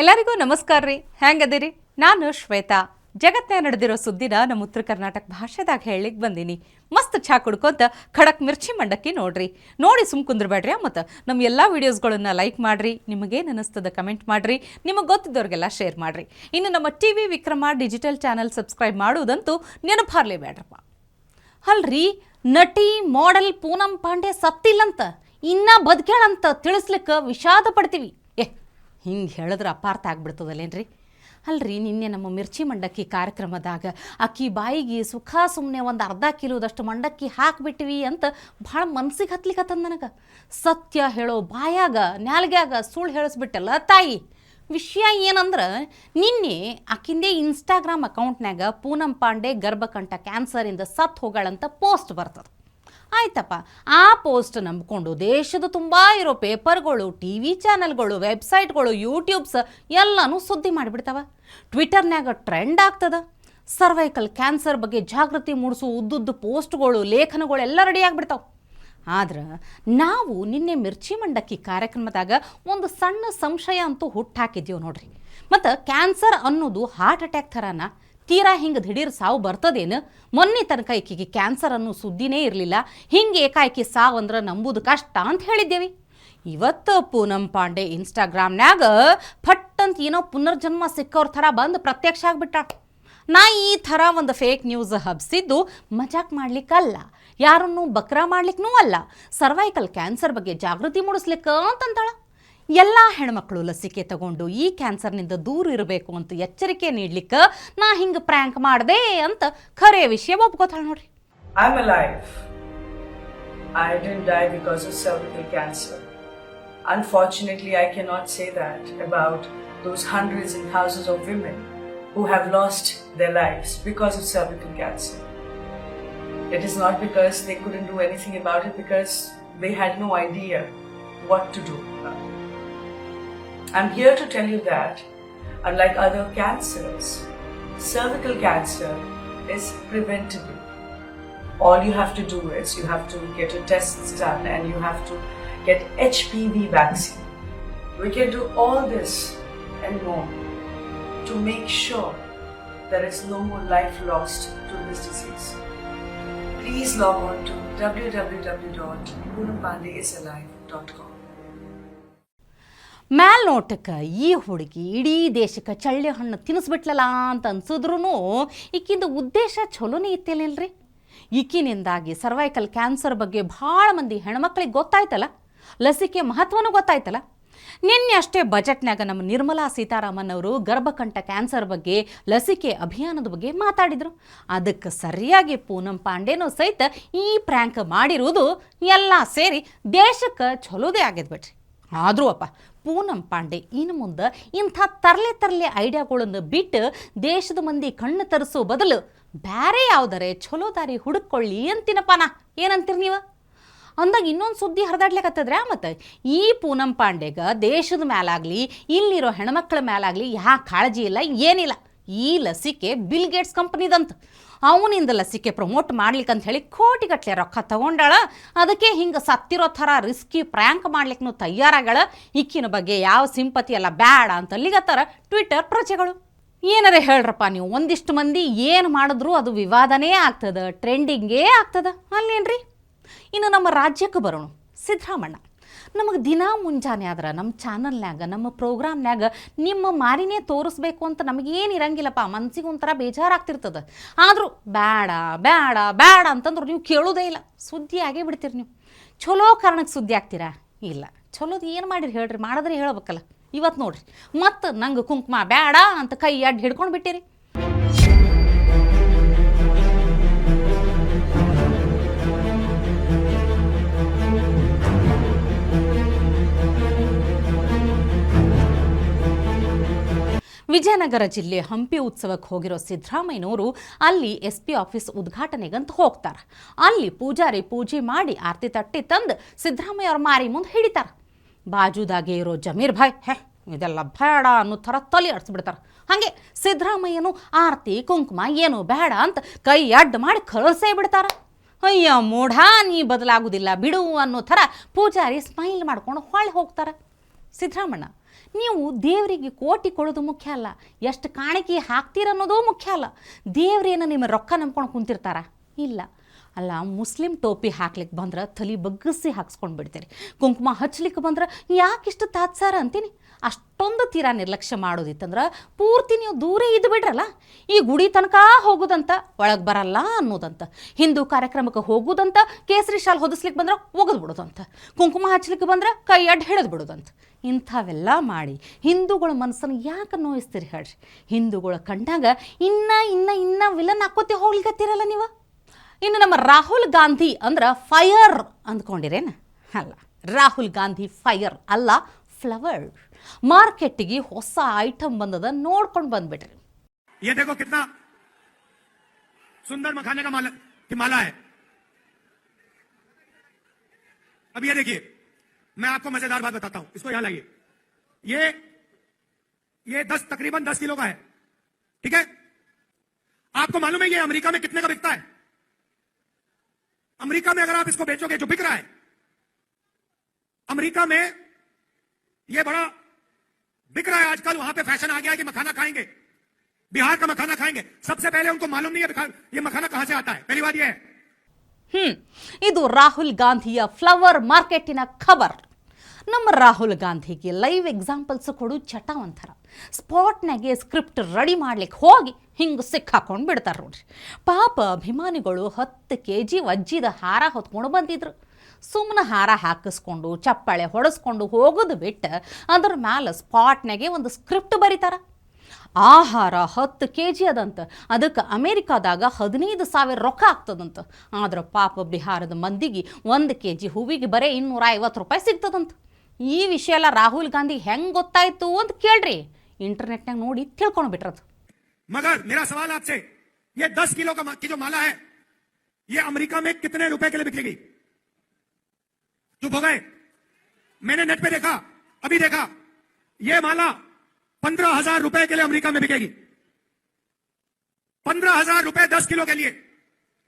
ಎಲ್ಲರಿಗೂ ನಮಸ್ಕಾರ ರೀ. ಹೆಂಗದಿರಿ ನಾನು ಶ್ವೇತಾ. ಜಗತ್ತೇ ನಡೆದಿರೋ ಸುದ್ದಿನ ನಮ್ಮ ಉತ್ತರ ಕರ್ನಾಟಕ ಭಾಷೆದಾಗ ಹೇಳಿಕ್ ಬಂದೀನಿ. ಮಸ್ತ್ ಛಾ ಕುಡ್ಕೊಂತ ಖಡಕ್ ಮಿರ್ಚಿ ಮಂಡಕ್ಕಿ ನೋಡ್ರಿ. ನೋಡಿ ಸುಮ್ ಕುಂದ್ರಬೇಡ್ರಿ ಮತ್ತು ನಮ್ಮ ಎಲ್ಲ ವೀಡಿಯೋಸ್ಗಳನ್ನು ಲೈಕ್ ಮಾಡ್ರಿ ನಿಮಗೇನು ಅನ್ನಿಸ್ತದ ಕಮೆಂಟ್ ಮಾಡ್ರಿ, ನಿಮಗೆ ಗೊತ್ತಿದ್ದವ್ರಿಗೆಲ್ಲ ಶೇರ್ ಮಾಡ್ರಿ. ಇನ್ನು ನಮ್ಮ T V Vikrama digital channel subscribe ಮಾಡುವುದಂತೂ ನೆನಪಾರ್ಲೇಬೇಡ್ರಪ್ಪ ಅಲ್ರಿ, ನಟಿ, ಮಾಡೆಲ್ ಪೂನಂ ಪಾಂಡೆ ಸತ್ತಿಲ್ಲಂತ, ಇನ್ನ ಬದುಕೇಳಂತ ತಿಳಿಸ್ಲಿಕ್ಕೆ ವಿಷಾದ ಪಡ್ತೀವಿ ಹಿಂಗೆ ಹೇಳಿದ್ರೆ ಅಪಾರ್ಥ ಆಗ್ಬಿಡ್ತದಲ್ಲೇನ್ರಿ? ಅಲ್ರಿ, ನಿನ್ನೆ ನಮ್ಮ ಮಿರ್ಚಿ ಮಂಡಕ್ಕಿ ಕಾರ್ಯಕ್ರಮದಾಗ ಅಕ್ಕಿ ಬಾಯಿಗೆ ಸುಖ ಸುಮ್ಮನೆ ಒಂದು ಅರ್ಧ ಕಿಲೋದಷ್ಟು ಮಂಡಕ್ಕಿ ಹಾಕಿಬಿಟ್ವಿ ಅಂತ ಭಾಳ ಮನ್ಸಿಗೆ ಹತ್ಲಿಕತ್ತದ ನನಗೆ. ಸತ್ಯ ಹೇಳೋ ಬಾಯಾಗ, ನ್ಯಾಲ್ಗ್ಯಾಗ ಸುಳ್ಳು ಹೇಳಿಸ್ಬಿಟ್ಟಲ್ಲ ತಾಯಿ. ವಿಷಯ ಏನಂದ್ರೆ, ನಿನ್ನೆ ಆಕಿಂದೇ ಇನ್ಸ್ಟಾಗ್ರಾಮ್ ಅಕೌಂಟ್ನಾಗ ಪೂನಂ ಪಾಂಡೆ ಗರ್ಭಕಂಠ ಕ್ಯಾನ್ಸರಿಂದ ಸತ್ತು ಹೋಗಳಂತ ಪೋಸ್ಟ್ ಬರ್ತದೆ. ಆಯ್ತಪ್ಪ. ಆ ಪೋಸ್ಟ್ ನಂಬಿಕೊಂಡು ದೇಶದ ತುಂಬ ಇರೋ ಪೇಪರ್ಗಳು ಟಿ ವಿ ಚಾನಲ್ಗಳು, ವೆಬ್ಸೈಟ್ಗಳು, ಯೂಟ್ಯೂಬ್ಸ್ ಎಲ್ಲನೂ ಸುದ್ದಿ ಮಾಡಿಬಿಡ್ತಾವ. ಟ್ವಿಟರ್ನ್ಯಾಗ ಟ್ರೆಂಡ್ ಆಗ್ತದ. ಸರ್ವೈಕಲ್ ಕ್ಯಾನ್ಸರ್ ಬಗ್ಗೆ ಜಾಗೃತಿ ಮೂಡಿಸೋ ಉದ್ದುದ್ದು ಪೋಸ್ಟ್ಗಳು, ಲೇಖನಗಳು ಎಲ್ಲ ರೆಡಿ ಆಗಿಬಿಡ್ತಾವೆ. ಆದ್ರೆ ನಾವು ನಿನ್ನೆ ಮಿರ್ಚಿ ಮಂಡಕ್ಕಿ ಕಾರ್ಯಕ್ರಮದಾಗ ಒಂದು ಸಣ್ಣ ಸಂಶಯ ಅಂತೂ ಹುಟ್ಟಾಕಿದ್ದೀವಿ ನೋಡ್ರಿ. ಮತ್ತು ಕ್ಯಾನ್ಸರ್ ಅನ್ನೋದು ಹಾರ್ಟ್ ಅಟ್ಯಾಕ್ ಥರನ ತೀರಾ ಹಿಂಗೆ ದಿಢೀರ್ ಸಾವು ಬರ್ತದೇನು? ಮೊನ್ನೆ ತನಕ ಈಕೆಗೆ ಕ್ಯಾನ್ಸರ್ ಅನ್ನೋ ಸುದ್ದಿನೇ ಇರಲಿಲ್ಲ. ಹಿಂಗೆ ಏಕಾಏಕಿ ಸಾವು ಅಂದ್ರೆ ನಂಬುದು ಕಷ್ಟ ಅಂತ ಹೇಳಿದ್ದೇವೆ. ಇವತ್ತು ಪೂನಂ ಪಾಂಡೆ ಇನ್ಸ್ಟಾಗ್ರಾಮ್ನ್ಯಾಗ ಫಟ್ ಅಂತ ಏನೋ ಪುನರ್ಜನ್ಮ ಸಿಕ್ಕವ್ರ ಥರ ಬಂದು ಪ್ರತ್ಯಕ್ಷ ಆಗ್ಬಿಟ್ಟ. ನಾ ಈ ಥರ ಒಂದು ಫೇಕ್ ನ್ಯೂಸ್ ಹಬ್ಸಿದ್ದು ಮಜಾಕ್ ಮಾಡ್ಲಿಕ್ಕಲ್ಲ ಯಾರನ್ನು ಬಕ್ರಾ ಮಾಡ್ಲಿಕ್ಕೂ ಅಲ್ಲ. ಸರ್ವೈಕಲ್ ಕ್ಯಾನ್ಸರ್ ಬಗ್ಗೆ ಜಾಗೃತಿ ಮೂಡಿಸ್ಲಿಕ್ಕ ಅಂತಂತಾಳ ಎಲ್ಲ ಹೆಣ್ಮಕ್ಳು ಲಸಿಕೆ ತಗೊಂಡು ಈ ಕ್ಯಾನ್ಸರ್ನಿಂದ ದೂರ ಇರಬೇಕು ಅಂತ ಎಚ್ಚರಿಕೆ ನೀಡ್ಲಿಕ್ಕೆ ನಾ ಹಿಂಗೆ ಪ್ರ್ಯಾಂಕ್ ಮಾಡಿದೆ ಅಂತ ಖರೆ ವಿಷಯ ಒಪ್ಕೋತಾಳ ನೋಡ್ರಿ I'm alive. I did die because of cervical cancer Unfortunately, I cannot say that about those hundreds and thousands of women who have lost their lives because of cervical cancer. It is not because they couldn't do anything about it, because they had no idea what to do. I'm here to tell you that, unlike other cancers, cervical cancer is preventable all you have to do is you have to get your tests done and you have to get HPV vaccine. We can do all this and more to make sure there is no more life lost to this disease. Please log on to www.poonampandeisalive.com. ಮ್ಯಾಲ್ ನೋಟಕ್ಕೆ ಈ ಹುಡುಗಿ ಇಡೀ ದೇಶಕ್ಕೆ ಚಳ್ಳೆ ಹಣ್ಣು ತಿನ್ನಿಸ್ಬಿಟ್ಲಲ್ಲ ಅಂತ ಅನ್ಸಿದ್ರು ಈಕಿಂದ ಉದ್ದೇಶ ಚಲೋನೇ ಇತ್ತೇನಿಲ್ರಿ? ಈಕಿನಿಂದಾಗಿ cervical cancer ಬಗ್ಗೆ ಭಾಳ ಮಂದಿ ಹೆಣ್ಮಕ್ಳಿಗೆ ಗೊತ್ತಾಯ್ತಲ್ಲ? ಲಸಿಕೆ ಮಹತ್ವನೂ ಗೊತ್ತಾಯ್ತಲ್ಲ? ನಿನ್ನೆ ಅಷ್ಟೇ ಬಜೆಟ್ನಾಗ ನಮ್ಮ ನಿರ್ಮಲಾ ಸೀತಾರಾಮನ್ ಅವರು ಗರ್ಭಕಂಠ ಕ್ಯಾನ್ಸರ್ ಬಗ್ಗೆ, ಲಸಿಕೆ ಅಭಿಯಾನದ ಬಗ್ಗೆ ಮಾತಾಡಿದರು. ಅದಕ್ಕೆ ಸರಿಯಾಗಿ ಪೂನಂ ಪಾಂಡೆನೂ ಸಹಿತ ಈ ಪ್ರ್ಯಾಂಕ್ ಮಾಡಿರುವುದು ಎಲ್ಲ ಸೇರಿ ದೇಶಕ್ಕೆ ಚಲೋದೇ ಆಗ್ಯದ ಬಿಡ್ರಿ ಆದರೂ ಅಪ್ಪ ಪೂನಂ ಪಾಂಡೆ. ಇನ್ನು ಮುಂದೆ ಇಂಥ ತರಲೆ ತರಲೆ ಐಡಿಯಾಗಳನ್ನು ಬಿಟ್ಟು ದೇಶದ ಮಂದಿ ಕಣ್ಣು ತರಿಸೋ ಬದಲು ಬೇರೆ ಯಾವ್ದಾರೆ ಚಲೋ ದಾರಿ ಹುಡುಕೊಳ್ಳಿ ಅಂತೀನಪ್ಪ ನಾ. ಏನಂತೀರಿ ನೀವು? ಅಂದಾಗ ಇನ್ನೊಂದು ಸುದ್ದಿ ಹರಿದಾಡ್ಲಿಕ್ಕತ್ತದ್ರೆ ಮತ್ತು ಈ ಪೂನಂ ಪಾಂಡೆಗ ದೇಶದ ಮೇಲಾಗಲಿ ಇಲ್ಲಿರೋ ಹೆಣ್ಮಕ್ಳ ಮೇಲಾಗಲಿ ಯಾ ಕಾಳಜಿ ಇಲ್ಲ, ಏನಿಲ್ಲ. ಈ ಲಸಿಕೆ ಬಿಲ್ ಗೇಟ್ಸ್ ಕಂಪ್ನಿದಂತ. ಅವನಿಂದ ಲಸಿಕೆ ಪ್ರಮೋಟ್ ಮಾಡ್ಲಿಕ್ಕೆ ಅಂತ ಹೇಳಿ ಕೋಟಿಗಟ್ಟಲೆ ರೊಕ್ಕ ತಗೊಂಡಾಳ. ಅದಕ್ಕೆ ಹಿಂಗೆ ಸತ್ತಿರೋ ಥರ ರಿಸ್ಕಿ ಪ್ರ್ಯಾಂಕ್ ಮಾಡ್ಲಿಕ್ಕೂ ತಯಾರಾಗಳ ಇಕ್ಕಿನ ಬಗ್ಗೆ ಯಾವ ಸಿಂಪತಿ ಎಲ್ಲ ಬ್ಯಾಡ ಅಂತ ಅಲ್ಲಿಗತ್ತಾರ ಟ್ವಿಟರ್ ಪ್ರಜೆಗಳು. ಏನಾರ ಹೇಳ್ರಪ್ಪ ನೀವು, ಒಂದಿಷ್ಟು ಮಂದಿ ಏನು ಮಾಡಿದ್ರು ಅದು ವಿವಾದನೇ ಆಗ್ತದ ಟ್ರೆಂಡಿಂಗೇ ಆಗ್ತದೆ, ಅಲ್ಲೇನ್ರಿ? ಇನ್ನು ನಮ್ಮ ರಾಜ್ಯಕ್ಕೆ ಬರೋಣ. ಸಿದ್ದರಾಮಣ್ಣ ನಮಗೆ ದಿನ ಮುಂಜಾನೆ ಆದ್ರೆ ನಮ್ಮ ಚಾನಲ್ನಾಗ ನಮ್ಮ ಪ್ರೋಗ್ರಾಮ್ನಾಗ ನಿಮ್ಮ ಮಾರಿನೇ ತೋರಿಸ್ಬೇಕು ಅಂತ ನಮಗೇನು ಇರಂಗಿಲ್ಲಪ್ಪ. ಮನಸ್ಸಿಗೆ ಒಂಥರ ಬೇಜಾರಾಗ್ತಿರ್ತದೆ. ಆದರೂ ಬೇಡ ಬೇಡ ಬೇಡ ಅಂತಂದ್ರೆ ನೀವು ಕೇಳೋದೇ ಇಲ್ಲ. ಸುದ್ದಿ ಆಗೇ ಬಿಡ್ತೀರಿ ನೀವು. ಚಲೋ ಕಾರಣಕ್ಕೆ ಸುದ್ದಿ ಆಗ್ತೀರಾ? ಇಲ್ಲ. ಚಲೋದು ಏನು ಮಾಡಿರಿ ಹೇಳ್ರಿ? ಮಾಡಿದ್ರೆ ಹೇಳ್ಬೇಕಲ್ಲ. ಇವತ್ತು ನೋಡ್ರಿ. ಮತ್ತು ನಂಗೆ ಕುಂಕುಮ ಬೇಡ ಅಂತ ಕೈ ಅಡ್ಡ ಹಿಡ್ಕೊಂಡು ಬಿಟ್ಟಿರಿ. ವಿಜಯನಗರ ಜಿಲ್ಲೆ ಹಂಪಿ ಉತ್ಸವಕ್ಕೆ ಹೋಗಿರೋ ಸಿದ್ದರಾಮಯ್ಯನವರು ಅಲ್ಲಿ ಎಸ್ ಪಿ ಆಫೀಸ್ ಉದ್ಘಾಟನೆಗಂತ ಹೋಗ್ತಾರೆ. ಅಲ್ಲಿ ಪೂಜಾರಿ ಪೂಜೆ ಮಾಡಿ ಆರತಿ ತಟ್ಟಿ ತಂದು ಸಿದ್ದರಾಮಯ್ಯ ಅವ್ರ ಮಾರಿ ಮುಂದೆ ಹಿಡಿತಾರೆ. ಬಾಜುದಾಗೆ ಇರೋ ಜಮೀರ್ ಭಾಯ್, ಹೇ, ಇದೆಲ್ಲ ಬೇಡ ಅನ್ನೋ ಥರ ತಲೆ ಆಡಿಸ್ಬಿಡ್ತಾರೆ ಹಾಗೆ ಸಿದ್ದರಾಮಯ್ಯನು ಆರತಿ, ಕುಂಕುಮ ಏನು ಬೇಡ ಅಂತ ಕೈ ಅಡ್ಡ ಮಾಡಿ ಕಳಿಸೇ ಬಿಡ್ತಾರೆ. ಅಯ್ಯ ಮೂಢ, ನೀ ಬದಲಾಗುವುದಿಲ್ಲ ಬಿಡು ಅನ್ನೋ ಥರ ಪೂಜಾರಿ ಸ್ಮೈಲ್ ಮಾಡ್ಕೊಂಡು ಹೊಳೆ ಹೋಗ್ತಾರೆ. ಸಿದ್ದರಾಮಣ್ಣ ನೀವು ದೇವರಿಗೆ ಕೋಟಿ ಕೊಡೋದು ಮುಖ್ಯ ಅಲ್ಲ. ಎಷ್ಟು ಕಾಣಿಕೆ ಹಾಕ್ತೀರ ಅನ್ನೋದು ಮುಖ್ಯ ಅಲ್ಲ. ದೇವ್ರೇನ ನಿಮ್ಮ ರೊಕ್ಕ ನಂಬ್ಕೊಂಡು ಕುಂತಿರ್ತಾರ? ಇಲ್ಲ. ಅಲ್ಲ, ಮುಸ್ಲಿಂ ಟೋಪಿ ಹಾಕ್ಲಿಕ್ಕೆ ಬಂದ್ರೆ ತಲೆ ಬಗ್ಗಿಸಿ ಹಾಕ್ಸ್ಕೊಂಡು ಬಿಡ್ತೀರಿ ಕುಂಕುಮ ಹಚ್ಲಿಕ್ಕೆ ಬಂದ್ರೆ ಯಾಕಿಷ್ಟು ತಾತ್ಸಾರ ಅಂತೀನಿ? ಅಷ್ಟೊಂದು ತೀರಾ ನಿರ್ಲಕ್ಷ್ಯ ಮಾಡೋದಿತ್ತಂದ್ರೆ ಪೂರ್ತಿ ನೀವು ದೂರ ಇದ್ದು ಬಿಡ್ರಲ್ಲ, ಈ ಗುಡಿ ತನಕ ಹೋಗೋದಂತ, ಒಳಗೆ ಬರಲ್ಲ ಅನ್ನೋದಂತ, ಹಿಂದೂ ಕಾರ್ಯಕ್ರಮಕ್ಕೆ ಹೋಗೋದಂತ, ಕೇಸರಿ ಶಾಲ್ ಹೊದಿಸ್ಲಿಕ್ಕೆ ಬಂದ್ರೆ ಒಗೆದು ಬಿಡೋದಂತ, ಕುಂಕುಮ ಹಚ್ಚಲಿಕ್ಕೆ ಬಂದ್ರೆ ಕೈ ಅಡ್ಡ ಹಿಡಿದು ಬಿಡೋದಂತ, ಇಂಥವೆಲ್ಲ ಮಾಡಿ ಹಿಂದೂಗಳ ಮನಸ್ಸನ್ನು ಯಾಕೆ ನೋಯಿಸ್ತೀರಿ ಹೇಳ್ರಿ? ಹಿಂದೂಗಳ ಕಂಡಾಗ ಇನ್ನ ಇನ್ನ ಇನ್ನ ವಿಲನ್ ಹಾಕೋತಿ ಹೋಗ್ಲಿಕತ್ತೀರಲ್ಲ ನೀವು? ಇನ್ನು ನಮ್ಮ ರಾಹುಲ್ ಗಾಂಧಿ ಅಂದ್ರೆ ಫೈರ್ ಅಂದ್ಕೊಂಡಿರೇನು? ಅಲ್ಲ, ರಾಹುಲ್ ಗಾಂಧಿ ಫೈರ್ ಅಲ್ಲ ಫ್ಲವರ್ ಮಾರ್ಕೆಟ್ಟಿಗೆ ಹೊಸ ಐಟಮ್ ಬಂದದ ನೋಡ್ಕೊಂಡು ಬಂದ್ಬಿಟ್ರಿ ये देखो कितना सुंदर मखाने का माला की माला है अब ये देखिए मैं आपको मजेदार बात बताता हूं इसको यहां लाइए ये ये दस तकरीबन दस किलो का है ठीक है आपको मालूम है ये अमेरिका में कितने का बिकता है अमेरिका में अगर आप इसको बेचोगे जो बिक रहा है अमेरिका में ये बड़ा बिक रहा है आजकल वहां पे फैशन आ गया है कि मखाना खाएंगे बिहार का मखाना खाएंगे सबसे पहले उनको मालूम नहीं है बिखा- ये मखाना कहां से आता है पहली बात ये है ಹ್ಮ್ ಇದು ರಾಹುಲ್ ಗಾಂಧಿಯ ಫ್ಲವರ್ ಮಾರ್ಕೆಟಿನ ಖಬರ್ ನಮ್ಮ ರಾಹುಲ್ ಗಾಂಧಿಗೆ ಲೈವ್ ಎಕ್ಸಾಂಪಲ್ಸ್ ಕೊಡು ಚಟ ಒಂಥರ ಸ್ಪಾಟ್ನಾಗೆ ಸ್ಕ್ರಿಪ್ಟ್ ರೆಡಿ ಮಾಡ್ಲಿಕ್ಕೆ ಹೋಗಿ ಹಿಂಗೆ ಸಿಕ್ಕಾಕೊಂಡು ಬಿಡ್ತಾರೆ ನೋಡ್ರಿ ಪಾಪ ಅಭಿಮಾನಿಗಳು ಹತ್ತು ಕೆ ಜಿ ವಜ್ಜಿದ ಹಾರ ಹೊತ್ಕೊಂಡು ಬಂದಿದ್ರು ಸುಮ್ಮನೆ ಹಾರ ಹಾಕಿಸ್ಕೊಂಡು ಚಪ್ಪಾಳೆ ಹೊಡೆಸ್ಕೊಂಡು ಹೋಗೋದು ಬಿಟ್ಟು ಅದ್ರ ಮ್ಯಾಲೆ ಸ್ಪಾಟ್ನಾಗೆ ಒಂದು ಸ್ಕ್ರಿಪ್ಟ್ ಬರೀತಾರ ಆಹಾರ ಹತ್ತು ಕೆ ಜಿ ಅದಂತ ಅದಕ್ಕೆ ಅಮೇರಿಕಾದಾಗ ಹದಿನೈದು ಸಾವಿರ ರೊಕ್ಕ ಆಗ್ತದಂತ ಆದ್ರೆ ಪಾಪ ಬಿಹಾರದ ಮಂದಿಗೆ ಒಂದು ಕೆ ಜಿ ಹೂವಿಗೆ ಬರೀ ಇನ್ನೂರ ಐವತ್ತು ರೂಪಾಯಿ ಸಿಗ್ತದಂತ ಈ ವಿಷಯ ಎಲ್ಲ ರಾಹುಲ್ ಗಾಂಧಿ ಹೆಂಗೆ ಗೊತ್ತಾಯ್ತು ಅಂತ ಕೇಳ್ರಿ ಇಂಟರ್ನೆಟ್ನಾಗ ನೋಡಿ ತಿಳ್ಕೊಂಡು ಬಿಟ್ರದು मगर मेरा सवाल आपसे ये दस किलो का मा- की जो माला है ये अमेरिका में कितने रुपए के लिए बिकेगी चुप हो गए मैंने नेट पे देखा, अभी देखा। ये माला पंद्रह हज़ार रुपए के लिए अमेरिका में बिकेगी। पंद्रह हज़ार रुपए दस किलो के लिए।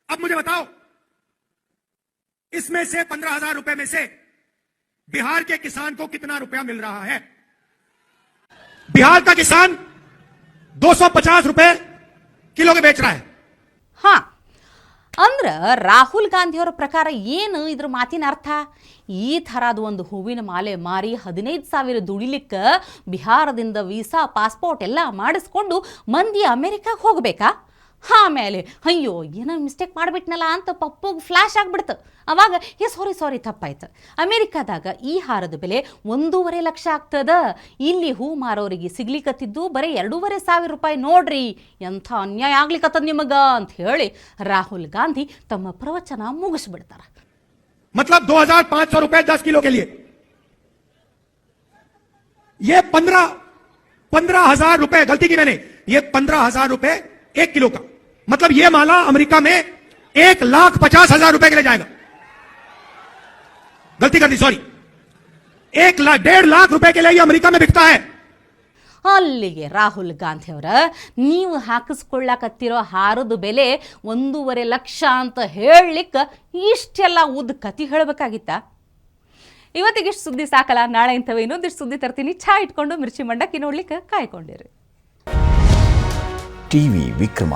अब मुझे बताओ, इसमें से पंद्रह हज़ार रुपए में से बिहार के किसान को कितना रुपया मिल रहा है? बिहार का किसान 250 रुपए किलो के बेच रहा है। ಹಾ ಅಂದ್ರೆ ರಾಹುಲ್ ಗಾಂಧಿಯವರ ಪ್ರಕಾರ ಏನು ಇದ್ರ ಮಾತಿನ ಅರ್ಥ? ಈ ಥರದ ಒಂದು ಹೂವಿನ ಮಾಲೆ ಮಾರಿ ಹದಿನೈದು ಸಾವಿರ ದುಡಿಲಿಕ್ಕೆ ಬಿಹಾರದಿಂದ ವೀಸಾ, ಪಾಸ್ಪೋರ್ಟ್ ಎಲ್ಲ ಮಾಡಿಸ್ಕೊಂಡು ಮಂದಿ ಅಮೆರಿಕಾಗೆ ಹೋಗ್ಬೇಕಾ? ಆಮೇಲೆ ಅಯ್ಯೋ ಏನೋ ಮಿಸ್ಟೇಕ್ ಮಾಡಿಬಿಟ್ನಲ್ಲ ಅಂತ ಪಪ್ಪಗೆ ಫ್ಲ್ಯಾಶ್ ಆಗಿಬಿಡ್ತು ಅವಾಗ ಏ ಸಾರಿ ಸಾರಿ ತಪ್ಪಾಯ್ತು ಅಮೇರಿಕಾದಾಗ ಈ ಹಾರದ ಬೆಲೆ ಒಂದೂವರೆ ಲಕ್ಷ ಆಗ್ತದ ಇಲ್ಲಿ ಹೂ ಮಾರೋರಿಗೆ ಸಿಗ್ಲಿಕತ್ತಿದ್ದು ಬರೀ ಎರಡೂವರೆ ಸಾವಿರ ರೂಪಾಯಿ ನೋಡ್ರಿ ಎಂಥ ಅನ್ಯಾಯ ಆಗ್ಲಿಕತ್ತದ ನಿಮಗ ಅಂತ ಹೇಳಿ ರಾಹುಲ್ ಗಾಂಧಿ ತಮ್ಮ ಪ್ರವಚನ ಮುಗಿಸ್ಬಿಡ್ತಾರ मतलब 2500 रुपए 10 किलो के लिए ये पंद्रह पंद्रह हजार रुपए गलती की मैंने ये पंद्रह हजार रुपए एक किलो का मतलब ये माला अमेरिका में एक लाख पचास हजार रुपए के लिए जाएगा गलती कर दी सॉरी एक लाख डेढ़ लाख रुपए के लिए ये अमेरिका में बिकता है ಅಲ್ಲಿಗೆ ರಾಹುಲ್ ಗಾಂಧಿಯವರ ನೀವು ಹಾಕಿಸ್ಕೊಳ್ಳಾಕತ್ತಿರೋ ಹಾರದ ಬೆಲೆ ಒಂದೂವರೆ ಲಕ್ಷ ಅಂತ ಹೇಳಲಿಕ್ಕೆ ಇಷ್ಟೆಲ್ಲ ಉದ್ದ ಕತಿ ಹೇಳಬೇಕಾಗಿತ್ತ ಇವತ್ತಿಗೆ ಇಷ್ಟು ಸುದ್ದಿ ಸಾಕಲ್ಲ ನಾಳೆ ಇಂಥವು ಇನ್ನೊಂದಿಷ್ಟು ಸುದ್ದಿ ತರ್ತೀನಿ ಚಾ ಇಟ್ಕೊಂಡು ಮಿರ್ಚಿ ಮಂಡಕ್ಕಿ ನೋಡ್ಲಿಕ್ಕೆ ಕಾಯ್ಕೊಂಡಿರಿ ಟಿವಿ ವಿಕ್ರಮ